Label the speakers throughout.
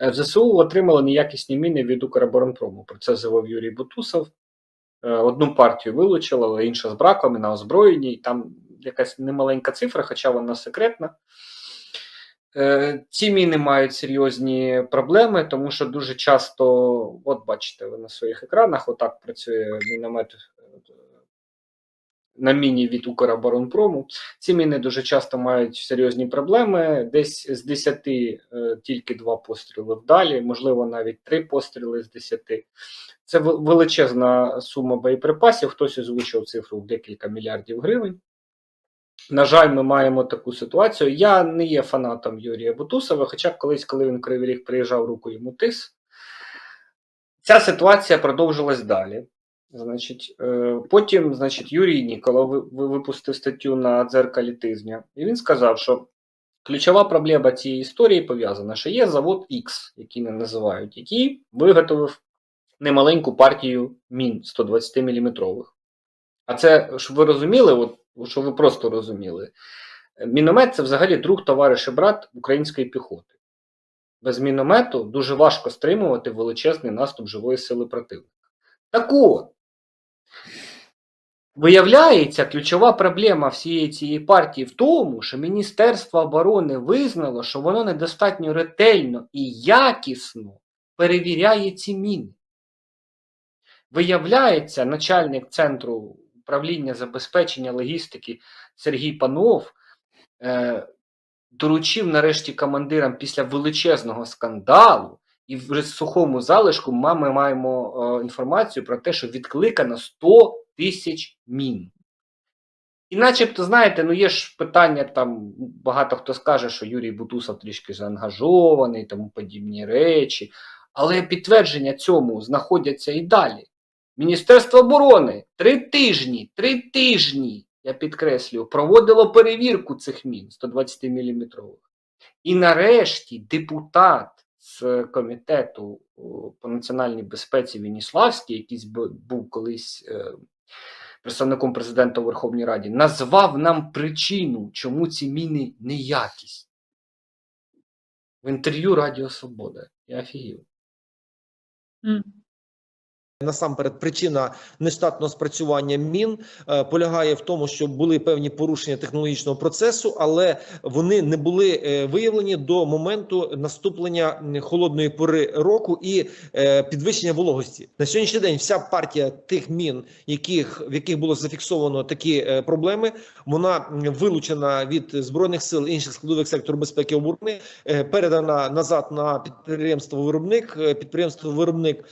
Speaker 1: Е, В ЗСУ отримали неякісні міни від Укроборонпрому. Про це заявив Юрій Бутусов. Е, Одну партію вилучили, але інша з браком і на озброєнні. І Там якась немаленька цифра, хоча вона секретна. Е, Ці міни мають серйозні проблеми, тому що дуже часто, от бачите, ви на своїх екранах, отак працює міномет на міні від Укроборонпрому. Ці міни дуже часто мають серйозні проблеми. Десь з 10 е, тільки два постріли вдалі, можливо, навіть три постріли з 10. Це величезна сума боєприпасів. Хтось озвучив цифру в декілька мільярдів гривень. На жаль, ми маємо таку ситуацію. Я не є фанатом Юрія Бутусова, хоча колись, коли він Кривий Ріг приїжджав, руку йому тис. Ця ситуація продовжилась далі. Значить, е, потім, значить, Юрій Нікола ви- ви- випустив статтю на дзеркалі тижня, і він сказав, що ключова проблема цієї історії пов'язана, що є завод X, який не називають, який виготовив немаленьку партію мін 120 мм. А це, щоб ви розуміли, от, щоб ви просто розуміли, міномет це взагалі друг, товариш і брат української піхоти. Без міномету дуже важко стримувати величезний наступ живої сили противника. Так от, виявляється, ключова проблема всієї цієї партії в тому, що Міністерство оборони визнало, що воно недостатньо ретельно і якісно перевіряє ці міни. Виявляється, начальник центру управління забезпечення логістики Сергій Панов е, доручив нарешті командирам після величезного скандалу, і в сухому залишку ми маємо е, інформацію про те, що відкликано 100 тисяч мін. І начебто, знаєте, ну є ж питання, там багато хто скаже, що Юрій Бутусов трішки заангажований, тому подібні речі. Але підтвердження цьому знаходяться і далі. Міністерство оборони три тижні, три тижні, я підкреслюю, проводило перевірку цих мін 120 мм. І нарешті депутат з комітету по національній безпеці Веніславський, який був колись е, представником президента у Верховній Раді, назвав нам причину, чому ці міни неякісні. В інтерв'ю Радіо Свобода. Я офігів.
Speaker 2: М.
Speaker 3: Насамперед, причина нештатного спрацювання мін е, полягає в тому, що були певні порушення технологічного процесу, але вони не були е, виявлені до моменту наступлення холодної пори року і е, підвищення вологості. На сьогоднішній день вся партія тих мін, яких в яких було зафіксовано такі проблеми, вона вилучена від збройних сил інших складових сектору безпеки оборони, передана назад на підприємство виробник. Підприємство виробник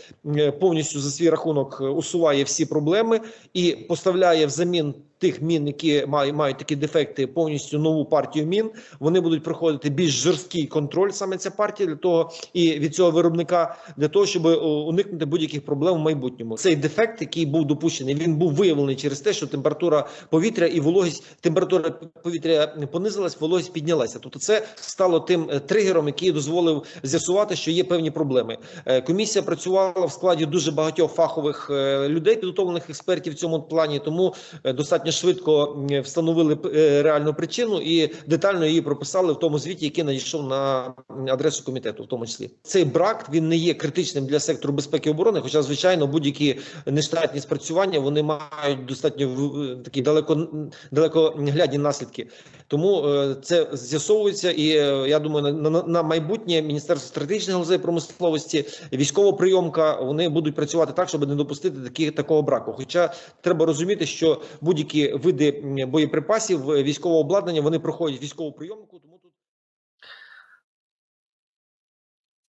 Speaker 3: повністю за свій рахунок е, усуває всі проблеми і поставляє взамін тих мін, які мають, мають такі дефекти, повністю нову партію мін. Вони будуть проходити більш жорсткий контроль саме ця партія для того і від цього виробника для того, щоб уникнути будь-яких проблем в майбутньому. Цей дефект, який був допущений, він був виявлений через те, що температура повітря і вологість температура повітря понизилась, вологість піднялася. Тобто, це стало тим е, тригером, який дозволив з'ясувати, що є певні проблеми. Е, Комісія працювала в складі дуже багатьох фахових е, людей, підготовлених експертів в цьому плані, тому е, достатньо швидко встановили е, реальну причину і детально її прописали в тому звіті, який надійшов на адресу комітету, в тому числі. Цей брак він не є критичним для сектору безпеки і оборони. Хоча, звичайно, будь-які нештатні спрацювання вони мають достатньо такі далеко далекоглядні наслідки. Тому е, це з'ясовується, і е, я думаю, на, майбутнє міністерство стратегічних галузей промисловості, військова прийомка вони будуть працювати так, щоб не допустити такі, такого браку. Хоча треба розуміти, що будь-які види боєприпасів, е, військового обладнання вони проходять військову прийомку. Тому тут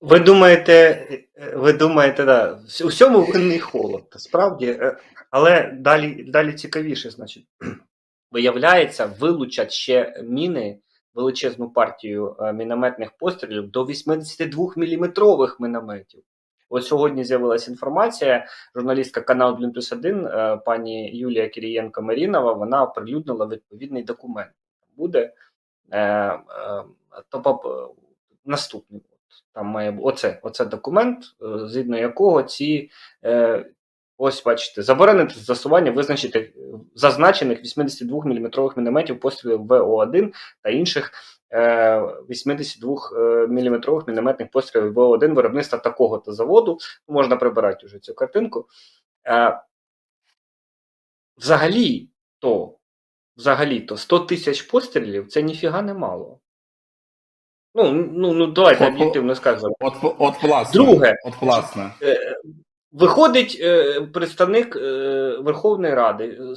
Speaker 1: Ви думаєте, е, ви думаєте, да, у всьому винний холод, справді, е, але далі, далі цікавіше, значить, виявляється, вилучать ще міни, величезну партію мінометних пострілів до 82 мм мінометів. От сьогодні з'явилася інформація. Журналістка каналу 1 плюс 1, е, пані Юлія Кирієнко Марінова, вона оприлюднила відповідний документ. Буде е, е, то, наступний. Там має оце, оце документ, е, згідно якого ці е, ось бачите, заборонити застосування визначити зазначених 82 мм мінометів пострілів ВО1 та інших 82-мм мінометних пострілів ВО-1 виробництва такого-то заводу. Можна прибирати вже цю картинку. Е, Взагалі, то, взагалі, то 100 тисяч пострілів це ніфіга не мало. Ну, ну, ну давайте
Speaker 4: От-
Speaker 1: об'єктивно скажемо.
Speaker 4: От, от власне.
Speaker 1: Друге.
Speaker 4: От власне.
Speaker 1: Е, Виходить е, представник е, Верховної Ради е,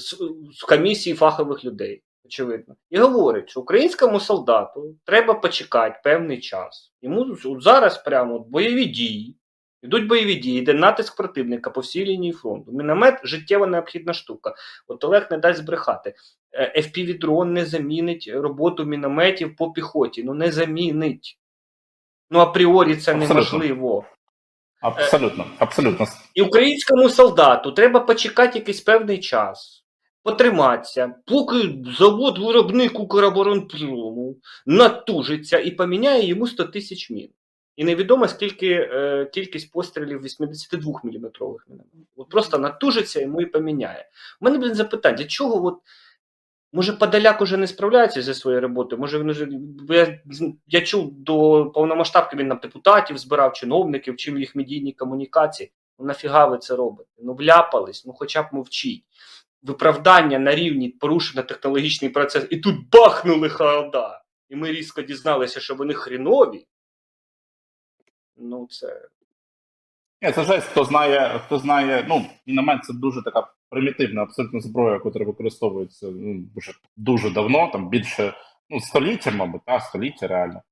Speaker 1: з комісії фахових людей, очевидно, і говорить, що українському солдату треба почекати певний час. Йому от зараз прямо от бойові дії, йдуть бойові дії, йде натиск противника по всій лінії фронту. Міномет життєво необхідна штука. От Олег не дасть збрехати. Е, FPV-дрон не замінить роботу мінометів по піхоті. Ну не замінить. Ну апріорі це
Speaker 4: Абсолютно.
Speaker 1: неможливо.
Speaker 4: Абсолютно, абсолютно.
Speaker 1: І українському солдату треба почекати якийсь певний час, потриматися, поки завод виробник Укроборонпрому натужиться і поміняє йому 100 тисяч мін. І невідомо скільки е, кількість пострілів 82 мм мінометів. От просто натужиться йому і поміняє. У мене блін запитання, для чого от Може, Подоляк уже не справляється зі своєю роботою. Може, він уже я, я чув до повномасштабки, він нам депутатів збирав, чиновників, чим їх медійні комунікації. Ну нафіга ви це робите? Ну вляпались, ну хоча б мовчіть. Виправдання на рівні порушення технологічний процес, і тут бахнули хаода. І ми різко дізналися, що вони хрінові. Ну, це
Speaker 4: Ні, це жесть, хто знає, хто знає, ну, міномет це дуже така примітивна абсолютно зброя, яка використовується ну, дуже, дуже давно, там більше ну, століття, мабуть, та, століття реально.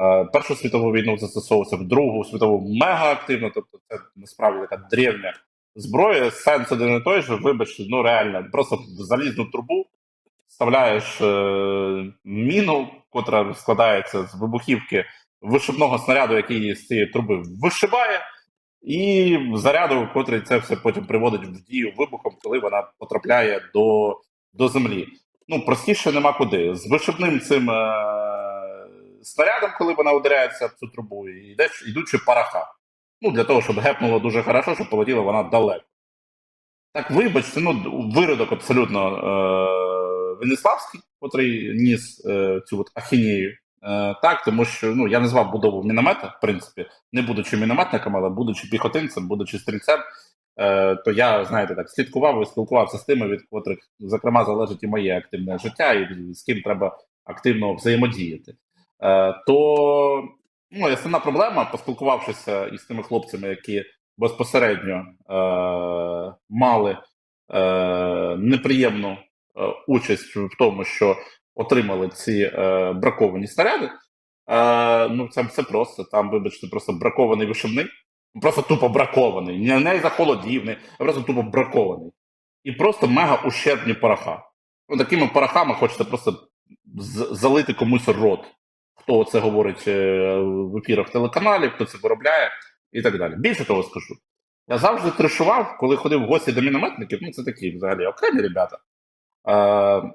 Speaker 4: Е, Першу світову війну застосовувався в Другу світову мега активно, тобто це насправді така древня зброя. Сенс один і той же, вибачте, ну реально, просто в залізну трубу вставляєш е, міну, котра складається з вибухівки вишибного снаряду, який з цієї труби вишибає, і заряду, котрий це все потім приводить в дію вибухом, коли вона потрапляє до, до землі. Ну, простіше нема куди. З вишибним цим е, снарядом, коли вона ударяється в цю трубу, і йде, йдучи параха. Ну, для того, щоб гепнуло дуже хорошо, щоб полетіла вона далеко. Так, вибачте, ну, виродок абсолютно е, Веніславський, котрий ніс е, цю от ахінею. Е, так, тому що ну, я назвав будову міномета, в принципі, не будучи мінометником, але будучи піхотинцем, будучи стрільцем, е, то я, знаєте, так, слідкував і спілкувався з тими, від котрих, зокрема, залежить і моє активне життя, і з ким треба активно взаємодіяти. Е, то ну, основна проблема, поспілкувавшися із тими хлопцями, які безпосередньо е, мали е, неприємну е, участь в тому, що отримали ці е, браковані снаряди. Е, ну, це все просто. Там, вибачте, просто бракований вишибний, просто тупо бракований. Не, не захолодівний, а просто тупо бракований. І просто мега ущербні пороха. Ну, такими порохами хочете просто залити комусь рот. Хто це говорить е, в ефірах телеканалів, хто це виробляє і так далі. Більше того скажу. Я завжди трешував, коли ходив в гості до мінометників, ну це такі взагалі окремі ребята. Е,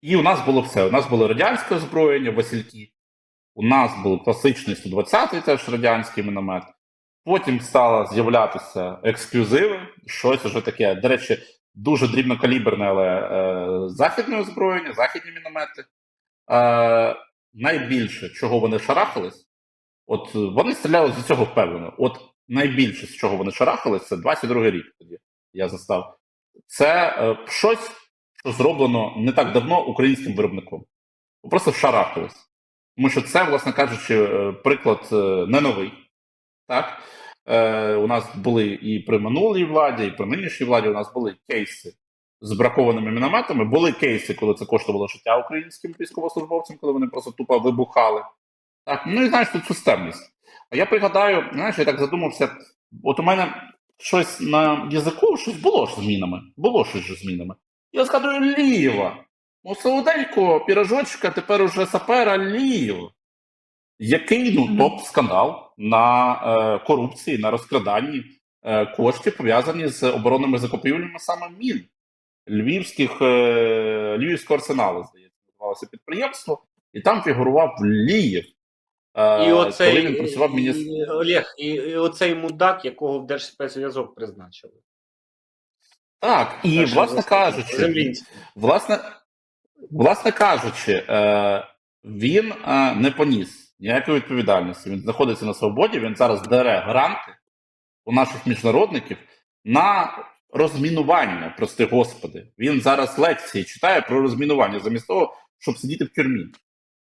Speaker 4: і у нас було все. У нас було радянське озброєння, Васильки, у нас був класичний 120-й теж радянський міномет. Потім стало з'являтися ексклюзиви, щось уже таке. До речі, дуже дрібнокаліберне, але е, західне озброєння, західні міномети. Е, найбільше, чого вони шарахались, от вони стріляли з цього впевнено. От найбільше, з чого вони шарахались, це 22-й рік тоді я застав. Це е, щось, що зроблено не так давно українським виробником. Просто шарахались. Тому що це, власне кажучи, е, приклад е, не новий. Так? Е, у нас були і при минулій владі, і при нинішній владі у нас були кейси з бракованими мінометами. Були кейси, коли це коштувало життя українським військовослужбовцям, коли вони просто тупо вибухали. Так, ну і знаєш, тут системність. А я пригадаю, знаєш, я так задумався, от у мене щось на язику, щось було ж з мінами. Було щось з мінами. Я згадую ліва. У солоденького пірожочка тепер уже сапера лів. Який ну, топ-скандал на е, корупції, на розкраданні е, коштів, пов'язані з оборонними закупівлями саме мін львівських, е, львівського арсеналу, здається, називалося підприємство, і там фігурував Лієв. Е,
Speaker 1: І оцей
Speaker 4: коли він працював міністр.
Speaker 1: Олег, і, і оцей мудак, якого в Держспецзв'язок призначили.
Speaker 4: Так, і,
Speaker 1: Перший
Speaker 4: власне кажучи,
Speaker 1: Землінський.
Speaker 4: Власне, власне кажучи, е, він не поніс ніякої відповідальності. Він знаходиться на свободі, він зараз дере гранти у наших міжнародників на розмінування, прости господи. Він зараз лекції читає про розмінування, замість того, щоб сидіти в тюрмі.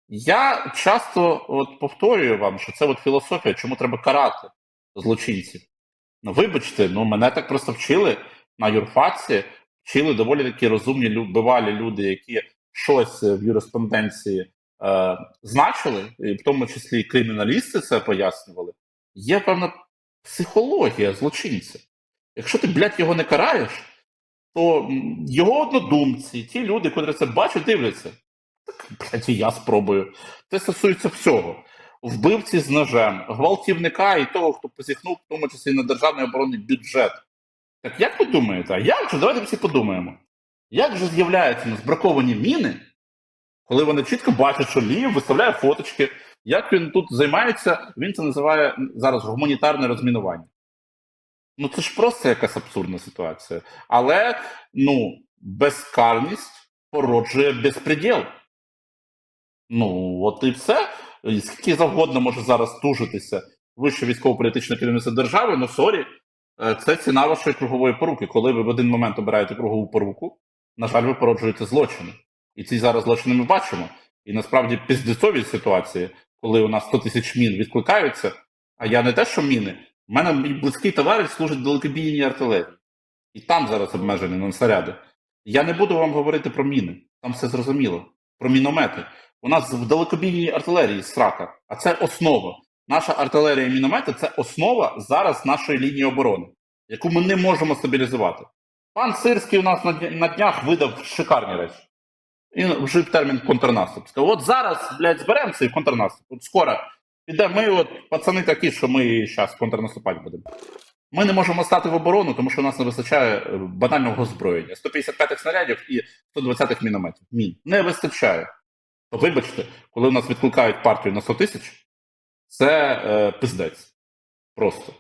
Speaker 4: Я часто от повторюю вам, що це от філософія, чому треба карати злочинців. Ну, вибачте, ну мене так просто вчили на юрфаці, вчили доволі такі розумні бивалі люди, які щось в юриспонденції е, значили, і в тому числі і криміналісти це пояснювали. Є певна психологія злочинця. Якщо ти, блядь, його не караєш, то його однодумці, ті люди, котрі це бачать, дивляться. Так, блядь, і я спробую. Це стосується всього. Вбивці з ножем, гвалтівника і того, хто посіхнув, в тому числі на державний оборонний бюджет. Так як ви думаєте? А як же? Давайте всі подумаємо. Як же з'являються нас міни, коли вони чітко бачать, що Лів виставляє фоточки, як він тут займається, він це називає зараз гуманітарне розмінування. Ну це ж просто якась абсурдна ситуація. Але ну, безкарність породжує безпреділ. Ну, от і все. Скільки завгодно може зараз тужитися вище військово-політичне керівництво держави, ну сорі, е, це ціна вашої кругової поруки. Коли ви в один момент обираєте кругову поруку, на жаль, ви породжуєте злочини. І ці зараз злочини ми бачимо. І насправді піздецові ситуації, коли у нас 100 тисяч мін відкликаються, а я не те, що міни. У мене мій близький товариш служить далекобійній артилерії. І там зараз обмежені на снаряди. Я не буду вам говорити про міни, там все зрозуміло. Про міномети. У нас в далекобійній артилерії срака, а це основа. Наша артилерія і міномети це основа зараз нашої лінії оборони, яку ми не можемо стабілізувати. Пан Сирський у нас на днях видав шикарні речі. Він вжив термін контрнаступ. Сказав, от зараз, блядь, зберемося і контрнаступ. От скоро піде. Ми, от пацани такі, що ми зараз контрнаступати будемо. Ми не можемо стати в оборону, тому що у нас не вистачає е, банального озброєння. 155-х снарядів і 120-х мінометів. Мін. Не вистачає. То вибачте, коли у нас відкликають партію на 100 тисяч, це е, пиздець. Просто.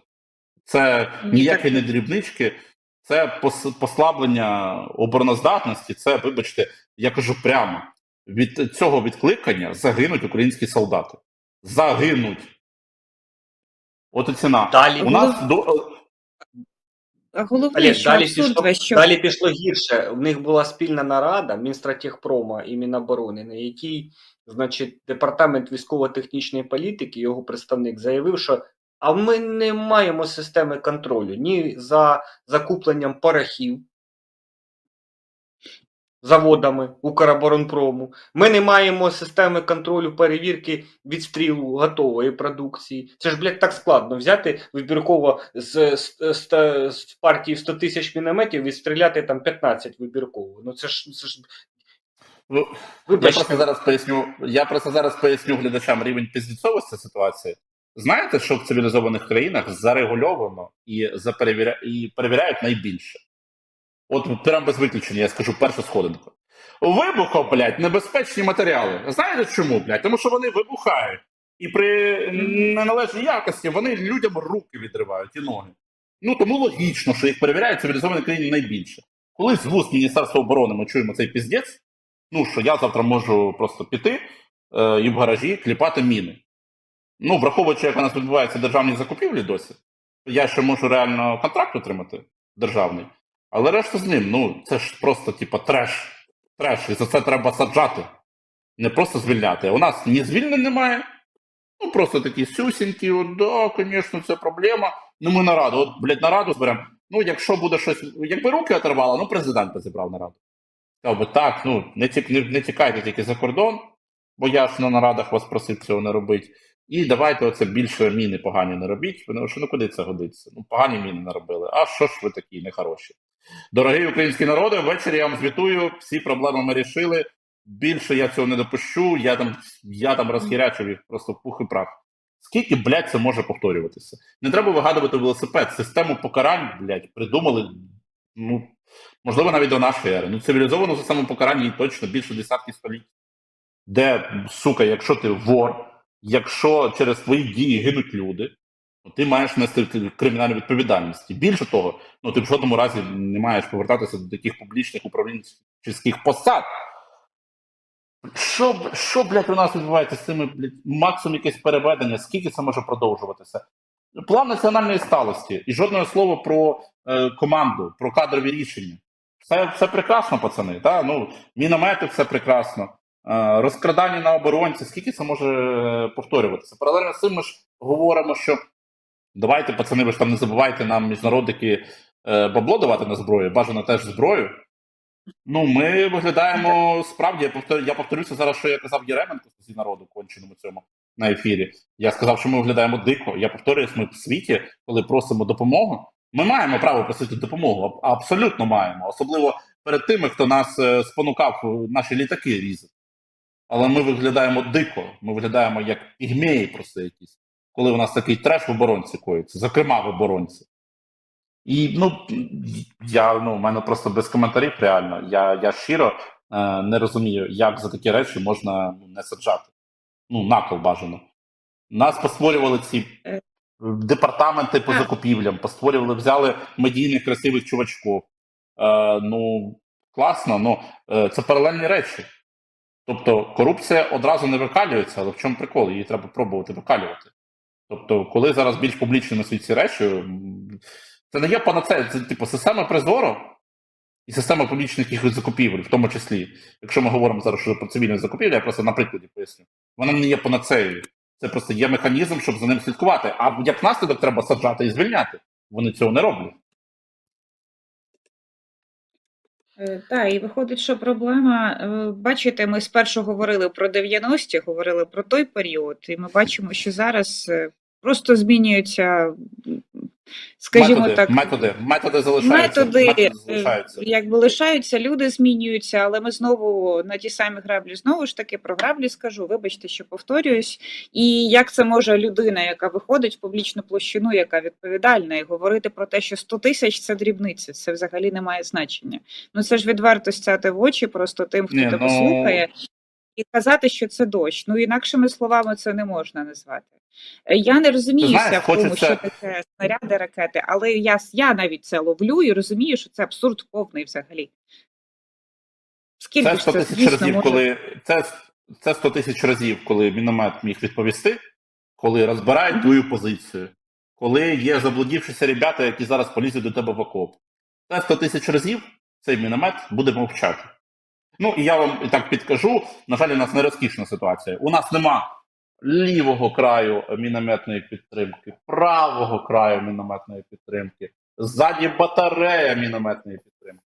Speaker 4: Це ніякі не дрібнички, це пос- послаблення обороноздатності, це, вибачте, я кажу прямо, від цього відкликання загинуть українські солдати. Загинуть. От і ціна.
Speaker 1: Далі,
Speaker 4: У нас до,
Speaker 2: головне,
Speaker 1: Олег,
Speaker 2: що
Speaker 1: далі пішло,
Speaker 2: що
Speaker 1: далі пішло гірше. У них була спільна нарада Мінстратегпрома і Міноборони, на якій, значить, департамент військово-технічної політики, його представник заявив, що а ми не маємо системи контролю ні за закупленням порохів заводами Укроборонпрому. Ми не маємо системи контролю перевірки відстрілу готової продукції. Це ж, блядь, так складно взяти вибірково з, з, з, з партії 100 тисяч мінометів відстріляти там 15 вибірково. Ну це ж, це ж
Speaker 4: ну, Я просто зараз поясню. Я просто зараз поясню глядачам рівень піздіцовості ситуації. Знаєте, що в цивілізованих країнах зарегульовано і заперевіря... і перевіряють найбільше? От прям без виключення, я скажу першу сходинку. Вибухо, блядь, небезпечні матеріали. Знаєте чому, блядь? Тому що вони вибухають. І при неналежній якості вони людям руки відривають і ноги. Ну тому логічно, що їх перевіряють в цивілізованій країні найбільше. Коли з вуст Міністерства оборони ми чуємо цей піздець, ну що я завтра можу просто піти е, і в гаражі кліпати міни. Ну, враховуючи, як у нас відбуваються державні закупівлі досі, я ще можу реально контракт отримати державний, але решта з ним, ну, це ж просто, типа, треш. Треш. І за це треба саджати. Не просто звільняти. У нас ні звільнень немає. Ну, просто такі сюсінькі, от, да, звісно, це проблема. Ну, ми нараду, от, блядь, нараду зберемо. Ну, якщо буде щось, якби руки оторвало, ну, президент би зібрав нараду. Сказав би, так, ну, не, не, не тікайте тільки за кордон, бо я ж на нарадах вас просив цього не робити. І давайте оце більше міни погані не робіть, тому що ну куди це годиться? Ну, погані міни не робили. А що ж ви такі нехороші? Дорогий український народи, ввечері я вам звітую, всі проблеми ми рішили. Більше я цього не допущу, я там, я там розхірячив просто пух і прах. Скільки, блядь, це може повторюватися? Не треба вигадувати велосипед. Систему покарань, блядь, придумали, ну, можливо, навіть до нашої ери. Ну, цивілізовану систему покарань їй точно більше десятків століть. Де, сука, якщо ти вор, якщо через твої дії гинуть люди, ти маєш нести кримінальну відповідальність. І Більше того, ну ти в жодному разі не маєш повертатися до таких публічних управлінських посад. Що, що, блядь, у нас відбувається з цими, блядь, максимум якесь переведення, скільки це може продовжуватися? План національної сталості і жодного слова про е, команду, про кадрові рішення. Все, все прекрасно, пацани. Та? Ну, міномети, все прекрасно. Е, розкрадання на оборонці, скільки це може е, повторюватися? Паралельно з цим ми ж говоримо, що давайте, пацани, ви ж там не забувайте нам, міжнародники, е, бабло давати на зброю, бажано теж зброю. Ну, ми виглядаємо справді, я повторю, я повторюся зараз, що я казав Єременко зі народу конченому цьому на ефірі. Я сказав, що ми виглядаємо дико. Я повторююсь, ми в світі, коли просимо допомогу. Ми маємо право просити допомогу, абсолютно маємо, особливо перед тими, хто нас е, спонукав е, наші літаки різати. Але ми виглядаємо дико, ми виглядаємо як пігмеї просто якісь, коли у нас такий треш в оборонці коїться, зокрема в оборонці. І ну я ну, у мене просто без коментарів реально. Я, я щиро е, не розумію, як за такі речі можна ну, не саджати. Ну, накол бажано. Нас постворювали ці
Speaker 2: Е.
Speaker 4: департаменти по закупівлям, постворювали, взяли медійних красивих чувачків. Е, ну, класно, ну е, це паралельні речі. Тобто корупція одразу не викалюється, але в чому прикол? Її треба пробувати викалювати. Тобто, коли зараз більш публічними світ ці речі, це не є панацея, це типу система Прозоро і система публічних якихось закупівель, в тому числі. Якщо ми говоримо зараз про цивільні закупівлі, я просто на прикладі поясню. Вона не є панацеєю. Це просто є механізм, щоб за ним слідкувати. А як наслідок треба саджати і звільняти. Вони цього не роблять.
Speaker 2: Так, і виходить, що проблема, е, бачите, ми спершу говорили про 90-ті, говорили про той період, і ми бачимо, що зараз е, просто змінюються, скажімо
Speaker 4: методи,
Speaker 2: так,
Speaker 4: методи, методи залишаються.
Speaker 2: методи,
Speaker 4: методи
Speaker 2: е,
Speaker 4: залишаються.
Speaker 2: якби лишаються, люди змінюються, але ми знову на ті самі граблі. Знову ж таки про граблі скажу. Вибачте, що повторююсь. І як це може людина, яка виходить в публічну площину, яка відповідальна, і говорити про те, що 100 тисяч це дрібниці, це взагалі не має значення. Ну це ж відверто стяти в очі просто тим, хто
Speaker 4: Ні,
Speaker 2: тебе
Speaker 4: ну-
Speaker 2: слухає. І казати, що це дощ. Ну інакшими словами це не можна назвати. Е, Я не розуміюся
Speaker 4: знаєш,
Speaker 2: в тому,
Speaker 4: хочеться-
Speaker 2: що таке снаряди, ракети, але я, я навіть це ловлю і розумію, що це абсурд повний взагалі. Скільки
Speaker 4: Це
Speaker 2: ж
Speaker 4: 100 тисяч разів,
Speaker 2: може
Speaker 4: коли це, це 100 тисяч разів, коли міномет міг відповісти, коли розбирають твою позицію, коли є заблудівшися ребята, які зараз полізуть до тебе в окоп. Це 100 тисяч разів цей міномет буде мовчати. Ну і я вам і так підкажу. На жаль, у нас не розкішна ситуація. У нас нема лівого краю мінометної підтримки, правого краю мінометної підтримки, ззаді батарея мінометної підтримки.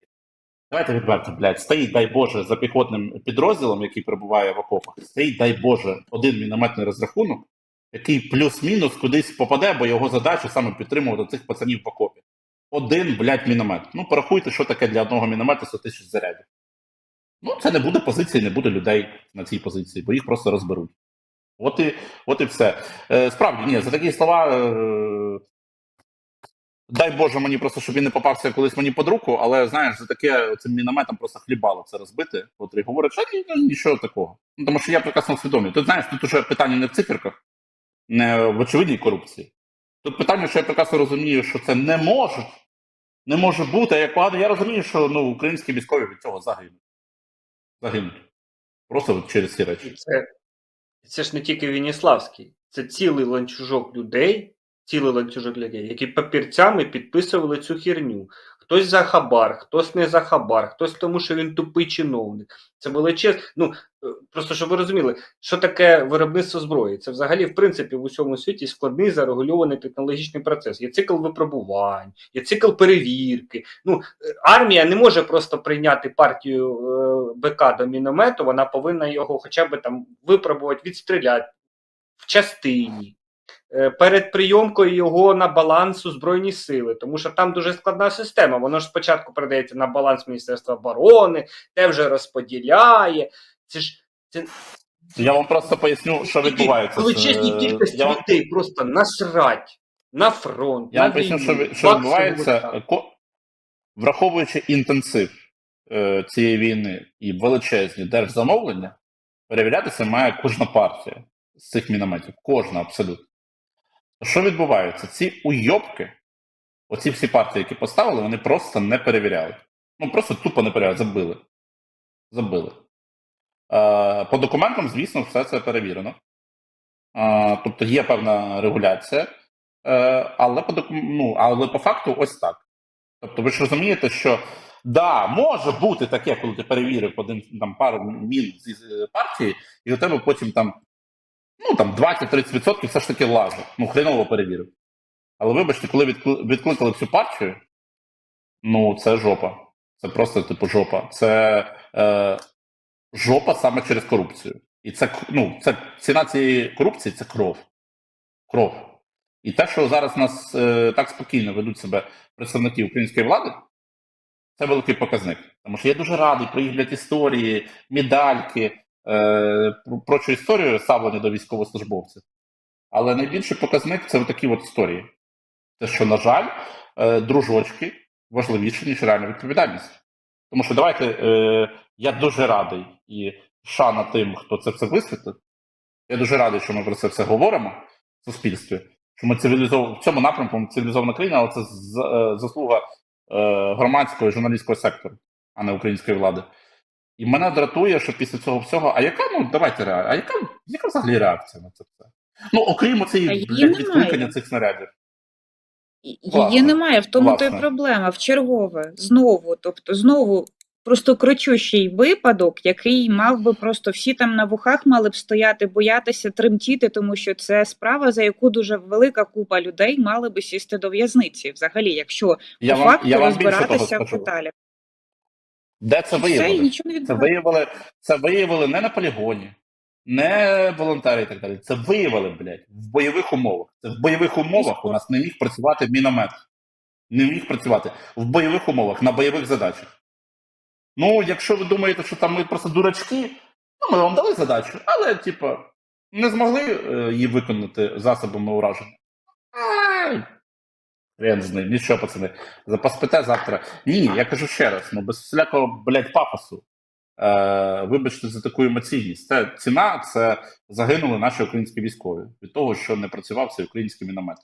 Speaker 4: Давайте відверто, блядь, стоїть, дай Боже, за піхотним підрозділом, який перебуває в окопах, стоїть, дай Боже, один мінометний розрахунок, який плюс-мінус кудись попаде, бо його задача саме підтримувати цих пацанів в окопі. Один, блядь, міномет. Ну, порахуйте, що таке для одного міномета 100 тисяч зарядів. Ну, це не буде позиції, не буде людей на цій позиції, бо їх просто розберуть. От і, от і все. Е, справді, ні, за такі слова. Е, дай Боже мені просто, щоб він не попався колись мені під руку, але знаєш, за таке цим мінометом просто хлібало це розбити, котрий говорить, що ні, нічого такого. Ну, тому що я прекрасно усвідомлюю. Тут знаєш, тут уже питання не в циферках, не в очевидній корупції. Тут питання, що я прекрасно розумію, що це не може, не може бути. А як погано, я розумію, що ну, українські військові від цього загинуть. Загинуть. Просто через ці речі.
Speaker 1: Це, це ж не тільки Веніславський, це цілий ланцюжок людей, цілий ланцюжок людей, які папірцями підписували цю херню. Хтось за хабар, хтось не за хабар, хтось тому, що він тупий чиновник. Це величезне. Ну е, просто щоб ви розуміли, що таке виробництво зброї. Це взагалі, в принципі, в усьому світі складний зарегульований технологічний процес. Є цикл випробувань, є цикл перевірки. Ну, е, армія не може просто прийняти партію е, БК до міномету, вона повинна його хоча б там випробувати, відстріляти в частині. Е, Перед прийомкою його на баланс у Збройні сили, тому що там дуже складна система. Воно ж спочатку передається на баланс Міністерства оборони, те вже розподіляє. Це ж це
Speaker 4: Я вам просто поясню, що відбувається.
Speaker 1: величезні
Speaker 4: Е,
Speaker 1: кількості
Speaker 4: я
Speaker 1: людей просто насрать на фронт.
Speaker 4: Я
Speaker 1: на
Speaker 4: вам поясню, що, що відбувається. Ко- враховуючи інтенсив е, цієї війни і величезні держзамовлення, перевірятися має кожна партія з цих мінометів. Кожна абсолютно. Що відбувається? Ці уйобки, оці всі партії, які поставили, вони просто не перевіряли. Ну просто тупо не перевіряли, забили. Забили. Е, по документам, звісно, все це перевірено. Е, тобто є певна регуляція, е, але, по докум... ну, але по факту ось так. Тобто, ви ж розумієте, що да, може бути таке, коли ти перевірив один там пару мін з з партії, і у тебе потім там ну там 20-30% все ж таки лажить. Ну, хреново перевірив. Але вибачте, коли відкликали всю партію, ну це жопа. Це просто типу жопа. Це е, жопа саме через корупцію. І це ну, це ціна цієї корупції це кров. Кров. І те, що зараз нас е, так спокійно ведуть себе представники української влади, це великий показник. Тому що я дуже радий про історії, медальки, е, про- прочу історію ставлення до військовослужбовців. Але найбільший показник це такі от історії. Те, що, на жаль, е, дружочки важливіше, ніж реальна відповідальність. Тому що давайте, е, я дуже радий і шана тим, хто це все висвітлив. Я дуже радий, що ми про це все говоримо в суспільстві. Що ми цивілізов... в цьому напрямку цивілізована країна, але це е, заслуга громадського і журналістського сектору, а не української влади. І мене дратує, що після цього всього, а яка, ну давайте ре- а яка, яка взагалі реакція на це все? Ну, окрім
Speaker 2: її
Speaker 4: блядь,
Speaker 2: немає.
Speaker 4: відкликання цих снарядів.
Speaker 2: І-
Speaker 4: Власне,
Speaker 2: Її немає, в тому то й проблема. В чергове, знову, тобто, знову просто кричущий випадок, який мав би просто всі там на вухах мали б стояти, боятися, тремтіти, тому що це справа, за яку дуже велика купа людей мали би сісти до в'язниці. Взагалі, якщо
Speaker 4: Я
Speaker 2: по
Speaker 4: вам,
Speaker 2: факту
Speaker 4: я
Speaker 2: розбиратися в деталях.
Speaker 4: Де це
Speaker 2: І все, і нічого не
Speaker 4: Це виявили, це виявили не на полігоні, не волонтери і так далі. Це виявили, блядь, в бойових умовах. Це в бойових умовах у нас не міг працювати міномет. Не міг працювати в бойових умовах, на бойових задачах. Ну, якщо ви думаєте, що там ми просто дурачки, ну ми вам дали задачу, але, типу, не змогли е, її виконати засобами ураження. Ай! Хрен з ним, нічого, пацани. Запаспите завтра. Ні, я кажу ще раз, ну без всілякого, блядь, пафосу. Е, вибачте за таку емоційність. Це ціна це загинули наші українські військові від того, що не працював цей український міномет.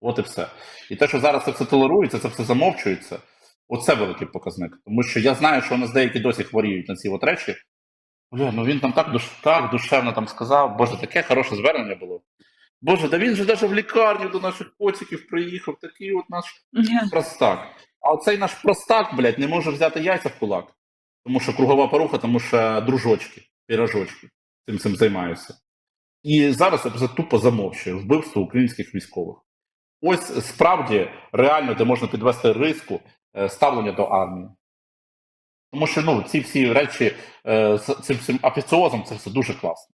Speaker 4: От і все. І те, що зараз це все толерується, це все замовчується, оце великий показник. Тому що я знаю, що у нас деякі досі хворіють на ці от речі. Бля, ну він там так, душ, так душевно там сказав. Боже, таке хороше звернення було. Боже, да він же навіть в лікарню до наших потіків приїхав, такий от наш простак. А оцей наш простак, блядь, не може взяти яйця в кулак. Тому що кругова поруха, тому що дружочки, пірожочки цим цим займаються. І зараз це тупо замовчує вбивство українських військових. Ось справді реально де можна підвести риску е, ставлення до армії. Тому що ну, ці всі речі е, з цим всім офіціозом це все дуже класно.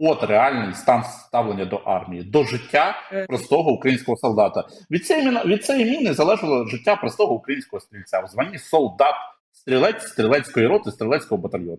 Speaker 4: От реальний стан ставлення до армії, до життя
Speaker 2: Е,
Speaker 4: простого українського солдата. Від цієї, міни- від цієї міни залежало життя простого українського стрільця в званні солдат, стрілець стрілецької роти, стрілецького батальйону.